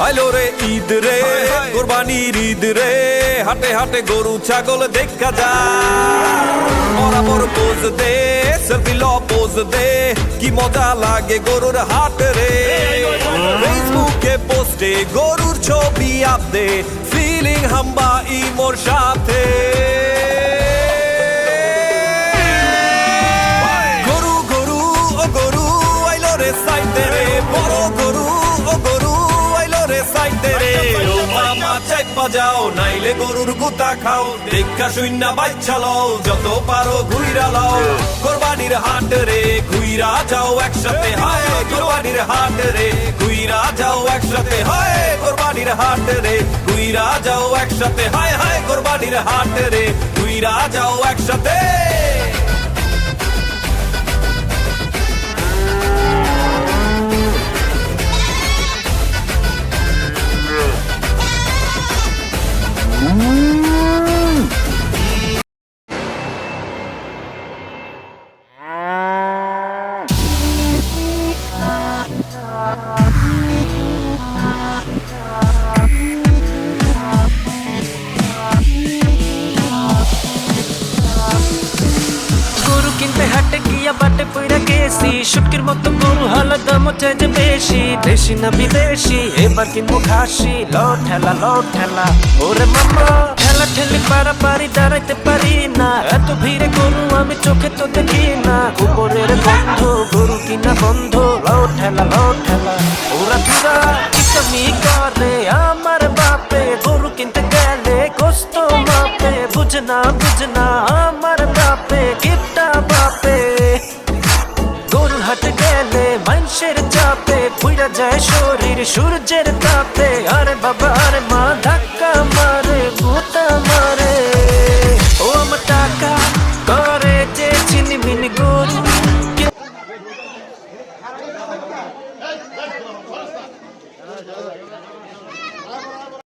ঈদ রে কোরবানির ঈদ রে হাটে হাটে গরু ছাগল দেখা যা বরাবর পোজ দে সেলফি ল পোজ দে কি মজা লাগে গরুর হাট রে। ফেসবুকে পোস্টে গরুর ছবি আপ দে ফিলিং হাম্বা ইমোর সাথে। যাও, নাইলে গরুর গুতা খাও। দেখা শূন্য বাচ্চা লও যত পারো ঘুইরা লও। কোরবানির হাট রে, ঘুইরা যাও একসাথে, হায়, কোরবানির হাট রে, ঘুইরা যাও একসাথে, হায়, কোরবানির হাট রে, ঘুইরা যাও একসাথে, হায় হায়, কোরবানির হাট রে, ঘুইরা যাও একসাথে। কিনতে হাটে গিয়া বাটে গেছি। শুটকির মতো গরু দাম বেশি। দেশি না বিদেশি, এবার কিনবো খাসি। লো ঠেলা লো ঠেলা। ওরে মামা, ঠেলা ঠেলি পারা পারি দাঁড়াইতে পারি না। এত ভিড়ে গরু আমি চোখে তো দেখি না। গোবরের গন্ধ গরু কিনা বন্ধ। লো ঠেলা লো ঠেলা। ওরা দুরা কিসমি করে, আমার বাপে গরু কিনতে গেলে কষ্ট মাপে। বুঝনা বুঝনা, আমার বাপে, কিপটা বাপে। গরুর হাট গেলে মানুষের চাপে পুইরা যায় শরীর সূর্যের তাপে। আরে বাবা, আরে মা, ধাক্কা মারে গোটা মারে। ও আমার টাকা, করে যে চিনি মিনি গরু।